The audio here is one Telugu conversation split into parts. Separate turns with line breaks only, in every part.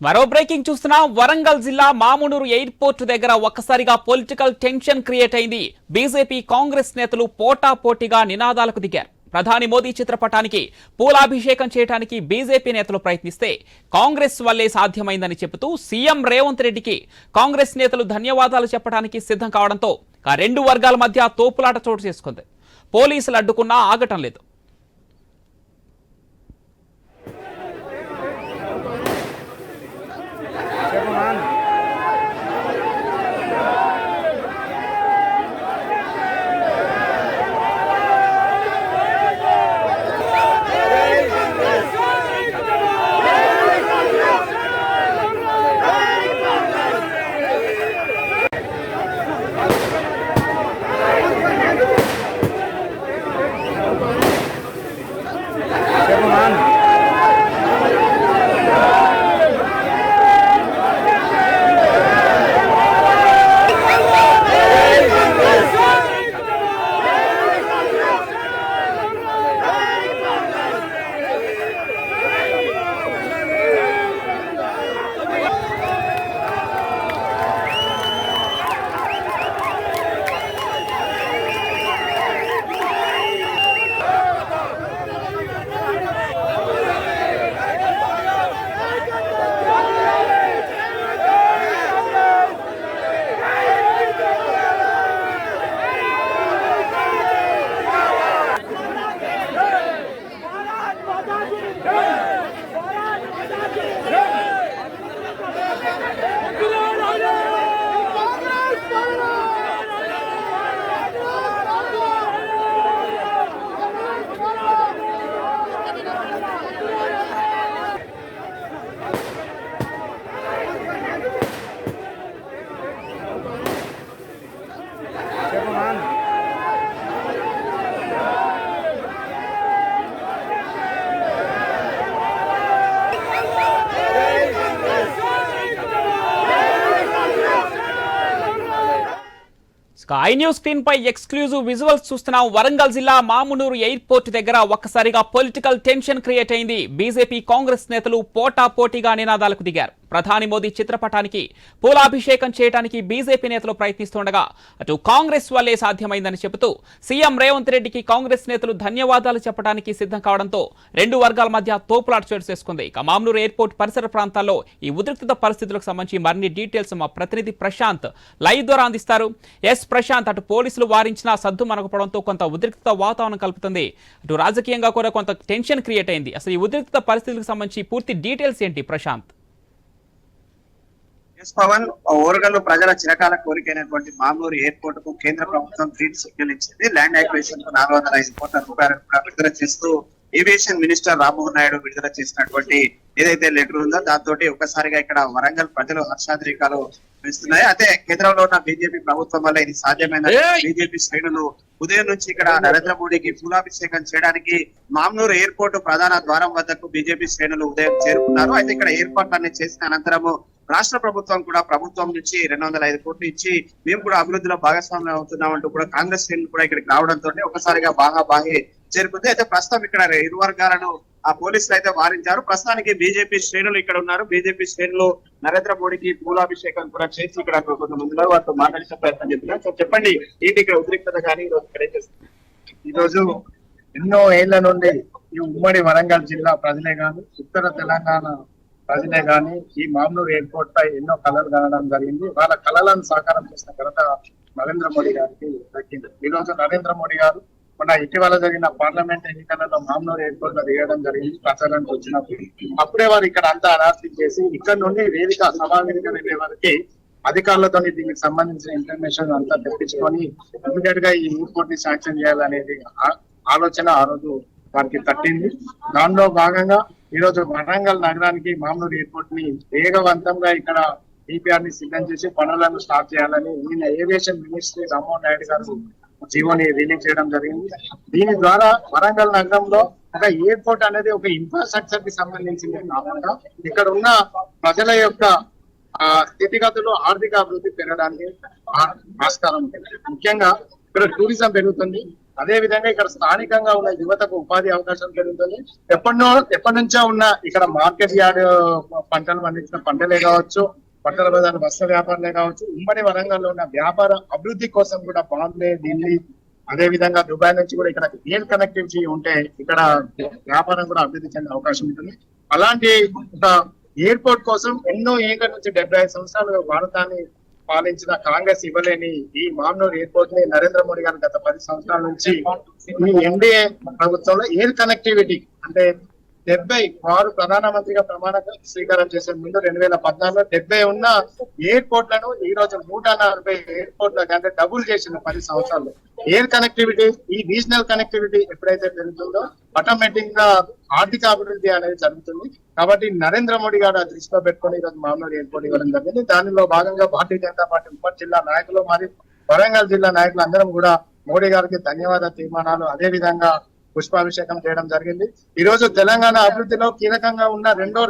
మరో బ్రేకింగ్ చూస్తున్నాం. వరంగల్ జిల్లా మామునూరు ఎయిర్పోర్ట్ దగ్గర ఒక్కసారిగా పొలిటికల్ టెన్షన్ క్రియేట్ అయింది. బీజేపీ కాంగ్రెస్ నేతలు పోటాపోటీగా నినాదాలకు దిగారు. ప్రధాని మోదీ చిత్రపటానికి పూలాభిషేకం చేయడానికి బీజేపీ నేతలు ప్రయత్నిస్తే కాంగ్రెస్ వల్లే సాధ్యమైందని చెబుతూ సీఎం రేవంత్ రెడ్డికి కాంగ్రెస్ నేతలు ధన్యవాదాలు చెప్పడానికి సిద్ధం కావడంతో ఆ రెండు వర్గాల మధ్య తోపులాట చోటు చేసుకుంది. పోలీసులు అడ్డుకున్నా ఆగటం లేదు. ఇక న్యూస్ స్క్రీన్ పై ఎక్స్క్లూజివ్ విజువల్స్ చూస్తున్నాం వరంగల్ జిల్లా మామునూరు ఎయిర్పోర్ట్ దగ్గర ఒక్కసారిగా పొలిటికల్ టెన్షన్ క్రియేట్ అయింది. బీజేపీ కాంగ్రెస్ నేతలు పోటా పోటీగా నినాదాలకు దిగారు. ప్రధాని మోదీ చిత్రపటానికి పూలాభిషేకం చేయడానికి బీజేపీ నేతలు ప్రయత్నిస్తుండగా అటు కాంగ్రెస్ వల్లే సాధ్యమైందని చెబుతూ సీఎం రేవంత్ రెడ్డికి కాంగ్రెస్ నేతలు ధన్యవాదాలు చెప్పడానికి సిద్ధం కావడంతో రెండు వర్గాల మధ్య తోపులాట చోటు చేసుకుంది. ఇక మామూలు ఎయిర్పోర్ట్ పరిసర ప్రాంతాల్లో ఈ ఉద్రిక్తత పరిస్థితులకు సంబంధించి మరిన్ని డీటెయిల్స్ మా ప్రతినిధి ప్రశాంత్ లైవ్ ద్వారా అందిస్తారు. ఎస్ ప్రశాంత్ అటు పోలీసులు వారించిన సద్దు మనకపోవడంతో కొంత ఉద్రిక్తత వాతావరణం కలుపుతుంది. అటు రాజకీయంగా కూడా కొంత టెన్షన్ క్రియేట్ అయింది. అసలు ఈ ఉద్రిక్తత పరిస్థితులకు సంబంధించి పూర్తి డీటెయిల్స్ ఏంటి ప్రశాంత్?
ఎస్ పవన్ ఓరగల్లు ప్రజల చిరకాల కోరికైనటువంటి మామూలు ఎయిర్పోర్ట్కు కేంద్ర ప్రభుత్వం గ్రీన్ సిగ్నల్ ఇచ్చింది. ల్యాండ్ యాక్విజిషన్కు నాలుగు వందల ఐదు కోట్ల రూపాయలను కూడా విడుదల చేస్తూ ఏవియేషన్ మినిస్టర్ రామ్మోహన్ నాయుడు విడుదల చేసినటువంటి ఏదైతే లెటర్ ఉందో దాంతో ఒక్కసారిగా ఇక్కడ వరంగల్ ప్రజలు హర్షాద్రికాలు వేస్తున్నాయి. అయితే కేంద్రంలో ఉన్న బీజేపీ ప్రభుత్వం వల్ల ఇది సాధ్యమైన బీజేపీ శ్రేణులు ఉదయం నుంచి ఇక్కడ నరేంద్ర మోడీకి పూలాభిషేకం చేయడానికి మామ్నూరు ఎయిర్పోర్ట్ ప్రధాన ద్వారం వద్దకు బీజేపీ శ్రేణులు ఉదయం చేరుకున్నారు. అయితే ఇక్కడ ఏర్పాట్లన్నీ చేసిన అనంతరము రాష్ట్ర ప్రభుత్వం కూడా ప్రభుత్వం నుంచి రెండు వందల ఐదు కోట్లు ఇచ్చి మేము కూడా అభివృద్ధిలో భాగస్వామ్యం అవుతున్నాం అంటూ కూడా కాంగ్రెస్ శ్రేణులు కూడా ఇక్కడికి రావడంతో ఒకసారిగా బాగా బాహి చేరుకుంది. అయితే ప్రస్తుతం ఇక్కడ ఇరు వర్గాలను ఆ పోలీసులు అయితే వారించారు. ప్రస్తుతానికి బీజేపీ శ్రేణులు ఇక్కడ ఉన్నారు. బీజేపీ శ్రేణులు నరేంద్ర మోడీకి పూలాభిషేకం కూడా చేసి ఇక్కడ కొంతమందిలో వారితో మాట్లాడే ప్రయత్నం చేస్తున్నారు. సో చెప్పండి ఏంటి ఇక్కడ ఉద్రిక్తత కానీ ఈరోజు ఇక్కడ ఏం చేస్తుంది
ఈ రోజు ఎన్నో ఏళ్ళ నుండి ఈ ఉమ్మడి వరంగల్ జిల్లా ప్రజలే కాదు ఉత్తర తెలంగాణ ప్రజలే గాని ఈ మామూలు ఎయిర్పోర్ట్ పై ఎన్నో కళలు కనడం జరిగింది. వాళ్ళ కళలను సాకారం చేసిన ఘనత నరేంద్ర మోడీ గారికి దక్కింది. ఈ రోజు నరేంద్ర మోడీ గారు మొన్న ఇటీవల జరిగిన పార్లమెంట్ ఎన్నికలలో మామూలు ఎయిర్పోర్ట్లో దిగడం జరిగింది ప్రచారానికి వచ్చినప్పుడు. అప్పుడే వారు ఇక్కడ అంతా అనాస్తి చేసి ఇక్కడ నుండి వేదిక సభా వేదిక వెళ్ళే వారికి అధికారులతో దీనికి సంబంధించిన ఇన్ఫర్మేషన్ అంతా తెప్పించుకొని ఇమీడియట్గా ఈ ఎయిర్పోర్ట్ని శాంక్షన్ చేయాలనేది ఆలోచన ఆ రోజు వారికి తట్టింది. దానిలో భాగంగా ఈ రోజు వరంగల్ నగరానికి మామూలు ఎయిర్పోర్ట్ని వేగవంతంగా ఇక్కడ డిపిఆర్ని సిద్ధం చేసి పనులను స్టార్ట్ చేయాలని నిన్న ఏవియేషన్ మినిస్ట్రీ రామ్మోహన్ నాయుడు గారు జీవోని రిలీజ్ చేయడం జరిగింది. దీని ద్వారా వరంగల్ నగరంలో ఒక ఎయిర్పోర్ట్ అనేది ఒక ఇన్ఫ్రాస్ట్రక్చర్కి సంబంధించింది కాకుండా ఇక్కడ ఉన్న ప్రజల యొక్క ఆ స్థితిగతులు ఆర్థిక అభివృద్ధి పెరగడానికి ఆస్కారం ఉంటుంది ముఖ్యంగా ఇక్కడ టూరిజం పెరుగుతుంది. అదే విధంగా ఇక్కడ స్థానికంగా ఉన్న యువతకు ఉపాధి అవకాశం పెరుగుతుంది. ఎప్పటినో ఎప్పటి నుంచో ఉన్న ఇక్కడ మార్కెట్ యార్డ్ పంటలు పండించిన పంటలే కావచ్చు బట్టల ప్రధాన వస్త్ర వ్యాపారాలే కావచ్చు ఉమ్మడి వరంగల్లో ఉన్న వ్యాపార అభివృద్ధి కోసం కూడా బాంబే ఢిల్లీ అదే విధంగా దుబాయ్ నుంచి కూడా ఇక్కడ ఎయిర్ కనెక్టివిటీ ఉంటే ఇక్కడ వ్యాపారం కూడా అభివృద్ధి చెందే అవకాశం ఉంటుంది. అలాంటి ఎయిర్పోర్ట్ కోసం ఎన్నో ఏళ్ళ నుంచి డెబ్బై ఐదు సంవత్సరాలు భారతాన్ని పాలించిన కాంగ్రెస్ ఇవ్వలేని ఈ మామ్నూర్ ఎయిర్పోర్ట్ని నరేంద్ర మోడీ గారు గత పది సంవత్సరాల నుంచి ఈ ఎన్డీఏ ప్రభుత్వంలో ఎయిర్ కనెక్టివిటీ అంటే డెబ్బై వారు ప్రధానమంత్రిగా ప్రమాణ స్వీకారం చేసే ముందు రెండు వేల పద్నాలుగులో డెబ్బై ఉన్న ఎయిర్పోర్ట్లను ఈ రోజు నూట నలభై ఎయిర్పోర్ట్లకు అంటే డబుల్ చేసిన పది సంవత్సరాలు ఎయిర్ కనెక్టివిటీ ఈ రీజనల్ కనెక్టివిటీ ఎప్పుడైతే పెరుగుతుందో ఆటోమేటిక్గా ఆర్థిక అభివృద్ధి అనేది జరుగుతుంది. కాబట్టి నరేంద్ర మోడీ గారు దృష్టిలో పెట్టుకొని ఈరోజు మామూలు ఏర్పాటు ఇవ్వడం జరిగింది. దానిలో భాగంగా భారతీయ జనతా పార్టీ ఉమ్మడి జిల్లా నాయకులు మరియు వరంగల్ జిల్లా నాయకులు అందరం కూడా మోడీ గారికి ధన్యవాద తీర్మానాలు. అదే విధంగా పుష్పాభిషేకం చేయడం జరిగింది. ఈ రోజు తెలంగాణ అభివృద్ధిలో కీలకంగా ఉన్న రెండో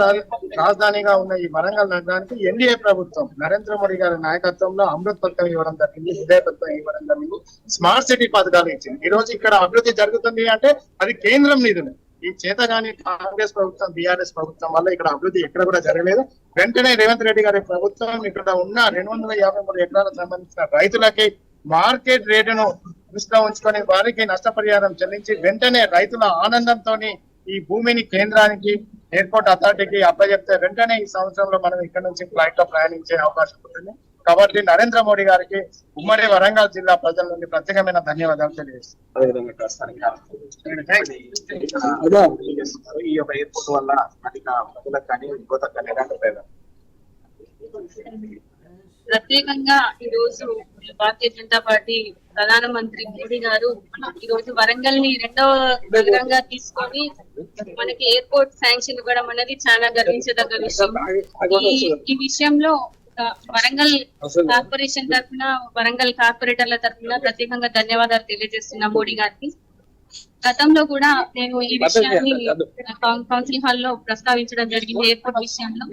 రాజధానిగా ఉన్న ఈ వరంగల్ నగరానికి ఎన్డీఏ ప్రభుత్వం నరేంద్ర మోడీ గారి నాయకత్వంలో అమృత్ పథకం ఇవ్వడం జరిగింది. హృదయ పథకం ఇవ్వడం జరిగింది. స్మార్ట్ సిటీ పథకాలు ఇచ్చింది. ఈ రోజు ఇక్కడ అభివృద్ధి జరుగుతుంది అంటే అది కేంద్రం నిధులు ఈ చేతగాని కాంగ్రెస్ ప్రభుత్వం బీఆర్ఎస్ ప్రభుత్వం వల్ల ఇక్కడ అభివృద్ధి ఎక్కడ కూడా జరగలేదు. వెంటనే రేవంత్ రెడ్డి గారి ప్రభుత్వం ఇక్కడ ఉన్న రెండు వందల యాభై మూడు ఎకరాలకు సంబంధించిన రైతులకి మార్కెట్ రేటును దృష్టిలో ఉంచుకొని వారికి నష్టపరిహారం చెల్లించి వెంటనే రైతుల ఆనందంతో ఈ భూమిని కేంద్రానికి ఎయిర్పోర్ట్ అథారిటీకి అప్పచెప్తే వెంటనే ఈ సంవత్సరంలో మనం ఇక్కడ నుంచి ఫ్లైట్లో ప్రయాణించే అవకాశం ఉంటుంది. కాబట్టి నరేంద్ర మోడీ గారికి ఉమ్మడి వరంగల్ జిల్లా ప్రజల నుండి ప్రత్యేకమైన ధన్యవాదాలు తెలియజేస్తాను
ఈ యొక్క ఎయిర్పోర్ట్ వల్ల స్థానిక ప్రజలకు కానీ యువతకు కానీ ఎలాంటి
ప్రత్యేకంగా ఈ రోజు భారతీయ జనతా పార్టీ ప్రధానమంత్రి మోడీ గారు ఈ రోజు వరంగల్ని రెండవ నగరంగా తీసుకొని మనకి ఎయిర్పోర్ట్ శాంక్షన్ ఇవ్వడం అనేది చాలా గర్వించదగ్గ విషయం. ఈ విషయంలో వరంగల్ కార్పొరేషన్ తరఫున వరంగల్ కార్పొరేటర్ల తరఫున ప్రత్యేకంగా ధన్యవాదాలు తెలియజేస్తున్నా మోడీ గారికి. గతంలో కూడా నేను ఈ విషయాన్ని కౌన్- కౌన్సిల్ హాల్లో ప్రస్తావించడం జరిగింది ఎయిర్పోర్ట్ విషయంలో.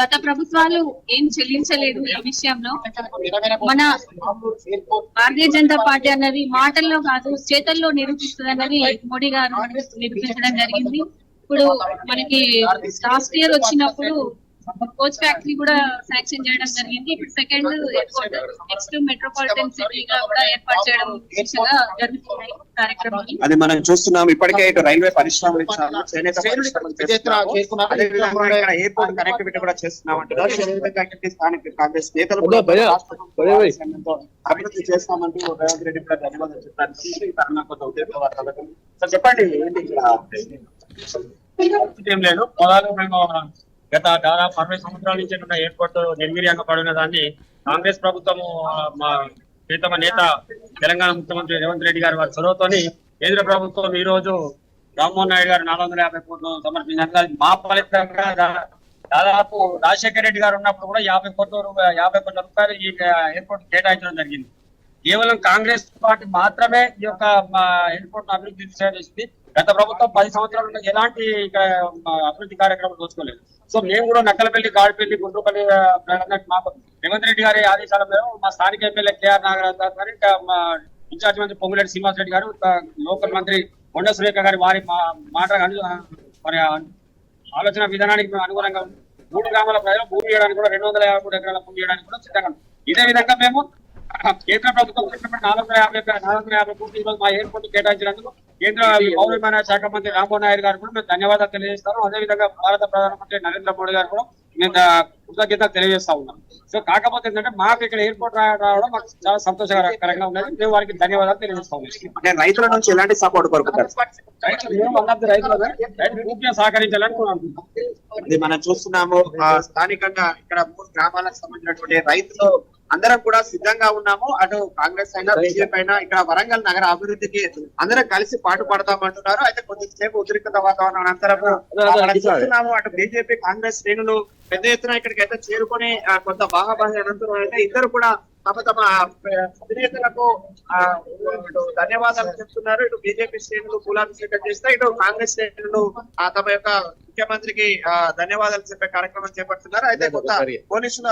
గత ప్రభుత్వాలు ఏం చెల్లించలేదు ఈ విషయంలో. మన భారతీయ జనతా పార్టీ అన్నది మాటల్లో కాదు చేతల్లో నిరూపిస్తుంది అన్నది మోడీ గారు నిరూపించడం జరిగింది. ఇప్పుడు మనకి లాస్ట్ ఇయర్ వచ్చినప్పుడు కోచ్ ఫ్యాక్టరీ కూడా శాంక్షన్ చేయడం జరిగింది. ఇప్పుడు సెకండ్ ఎయిర్పోర్ట్ నెక్స్ట్ మెట్రోపాలిటన్ సిటీగా కూడా ఏర్పాటు చేయడం జరుగుతున్నాయి
అది మనం చూస్తున్నాం. ఇప్పటికే ఇటు రైల్వే పరిశ్రమలు చేనేత ఇక్కడ ఎయిర్పోర్ట్ కనెక్టివిటీ కూడా చేస్తున్నాం అంటున్నారు అదేవిధంగా ఇక్కడ స్థానిక కాంగ్రెస్ నేతలు అభివృద్ధి చేస్తామంటూ రేవంత్ రెడ్డి కూడా ధన్యవాదాలు చెప్పారు. ఈ తరుణం కొంత ఉద్యోగ సార్ చెప్పండి ఏంటి ఇక్కడ
ఏం లేదు. పొలాలు మేము గత దాదాపు అరవై సంవత్సరాల నుంచి ఉన్న ఎయిర్పోర్ట్ నిర్వీర్యంగా పడిన దాన్ని కాంగ్రెస్ ప్రభుత్వము ప్రీతమ నేత తెలంగాణ ముఖ్యమంత్రి రేవంత్ రెడ్డి గారి వారి చొరవతోని కేంద్ర ప్రభుత్వం ఈ రోజు రామ్మోహన్ నాయుడు గారు నాలుగు వందల యాభై కోట్లు సమర్పించారు మా ఫలితంగా దాదాపు రాజశేఖర రెడ్డి గారు ఉన్నప్పుడు కూడా యాభై కోట్ల రూపాయలు యాభై కోట్ల రూపాయలు ఈ ఎయిర్పోర్ట్ కేటాయించడం జరిగింది. కేవలం కాంగ్రెస్ పార్టీ మాత్రమే ఈ యొక్క ఎయిర్పోర్ట్ అభివృద్ధి చేసింది. గత ప్రభుత్వం పది సంవత్సరాలు ఎలాంటి ఇక్కడ అభివృద్ధి కార్యక్రమాలు దోచుకోలేదు. సో మేము కూడా నక్కలపల్లి గాడిపల్లి గుండ్రపల్లి మాకు రేవంత్ రెడ్డి గారి ఆదేశాల మేరకు మా స్థానిక ఎమ్మెల్యే కేఆర్ నాగరాజ్ గారు ఇంకా మా ఇన్ఛార్జ్ మంత్రి పొంగులేటి శ్రీనివాస్ రెడ్డి గారు లోకల్ మంత్రి కొండ సురేఖ గారి వారి మా- మాట మరి ఆలోచన విధానానికి మేము అనుగుణంగా మూడు గ్రామాల ప్రజలు భూమి చేయడానికి కూడా రెండు వందల యాభై మూడు ఎకరాల భూమి చేయడానికి కూడా సిద్ధంగా ఇదే విధంగా మేము కేంద్ర ప్రభుత్వం నాలుగు వందల యాభై నాలుగు వందల యాభై కోట్లు ఈరోజు మా ఎయిర్పోర్ట్ కేటాయించినందుకు కేంద్ర పౌర విమానయాన శాఖ మంత్రి రామ్మోహన్ నాయుడు గారు కూడా మేము ధన్యవాదాలు తెలియజేస్తాము అదేవిధంగా భారత ప్రధానమంత్రి నరేంద్ర మోడీ గారు కూడా మేము కృతజ్ఞత తెలియజేస్తా ఉన్నాం. సో కాకపోతే ఏంటంటే మాకు ఇక్కడ ఎయిర్పోర్ట్ రావడం మాకు చాలా సంతోషకరంగా ఉన్నది. మేము వారికి ధన్యవాదాలు తెలియజేస్తా ఉన్నాం.
రైతుల నుంచి ఎలాంటి సపోర్ట్ కోరుకుంటారు?
రైతులు పూర్తిగా సహకరించాలని
మనం చూస్తున్నాము స్థానికంగా ఇక్కడ మూడు గ్రామాలకు సంబంధించినటువంటి రైతులు అందరం కూడా సిద్ధంగా ఉన్నాము. అటు కాంగ్రెస్ అయినా బీజేపీ అయినా ఇక్కడ వరంగల్ నగర అభివృద్ధికి అందరం కలిసి పాటు పడతామంటున్నారు అయితే కొద్దిసేపు ఉద్రిక్తత వాతావరణం అనంతరము మనం చూస్తున్నాము. అటు బీజేపీ కాంగ్రెస్ శ్రేణులు పెద్ద ఎత్తున ఇక్కడికి అయితే చేరుకొని కొంత బాహాబాహి అనంతరం అయితే ఇద్దరు కూడా తమ తమ అధినేతలకు ధన్యవాదాలు చెప్తున్నారు. ఇటు బీజేపీ శ్రేణులు పూలాభిషేకం చేస్తే ఇటు కాంగ్రెస్ శ్రేణులు తమ యొక్క ముఖ్యమంత్రికి ధన్యవాదాలు చెప్పే కార్యక్రమం చేపడుతున్నారు. అయితే కొంత పోలీసుల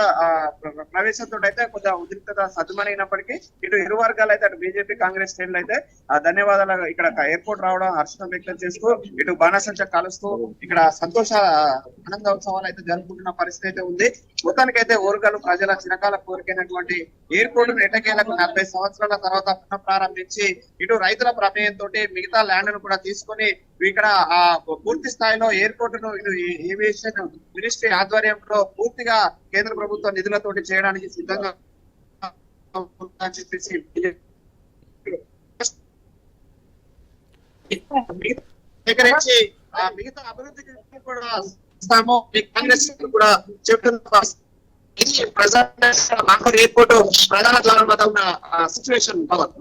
ప్రవేశంతో అయితే కొంత ఉద్రిక్తత సద్దుమణిగినప్పటికీ ఇటు ఇరు వర్గాలు అయితే అటు బీజేపీ కాంగ్రెస్ శ్రేణులు అయితే ఆ ధన్యవాదాలు ఇక్కడ ఎయిర్పోర్ట్ రావడం హర్షం వ్యక్తం చేస్తూ ఇటు బాణసంచ కాలుస్తూ ఇక్కడ సంతోష ఆనంద ఉత్సవాలు అయితే జరుపుకుంటున్న పరిస్థితి అయితే ఉంది. మొత్తానికి అయితే ఓరుగల్లు ప్రజల చిరకాల కోరికైనటువంటి ఎయిర్పోర్ట్ ఎటకేలకు నలభై సంవత్సరాల తర్వాత పునః ప్రారంభించి ఇటు రైతుల ప్రమేయంతో మిగతా ల్యాండ్ను కూడా తీసుకొని ఇక్కడ ఆ పూర్తి స్థాయిలో ఎయిర్పోర్ట్ను ఏవియేషన్ మినిస్ట్రీ ఆధ్వర్యంలో పూర్తిగా కేంద్ర ప్రభుత్వ నిధులతోటి చేయడానికి సిద్ధంగా సేకరించి మిగతా అభివృద్ధికి కూడా ఇస్తాము కాంగ్రెస్ కూడా చెప్తున్న ఇది ప్రజా ఎయిర్పోర్ట్ ప్రధాన ద్వారం వద్ద ఉన్న సిచ్యువేషన్ పవర్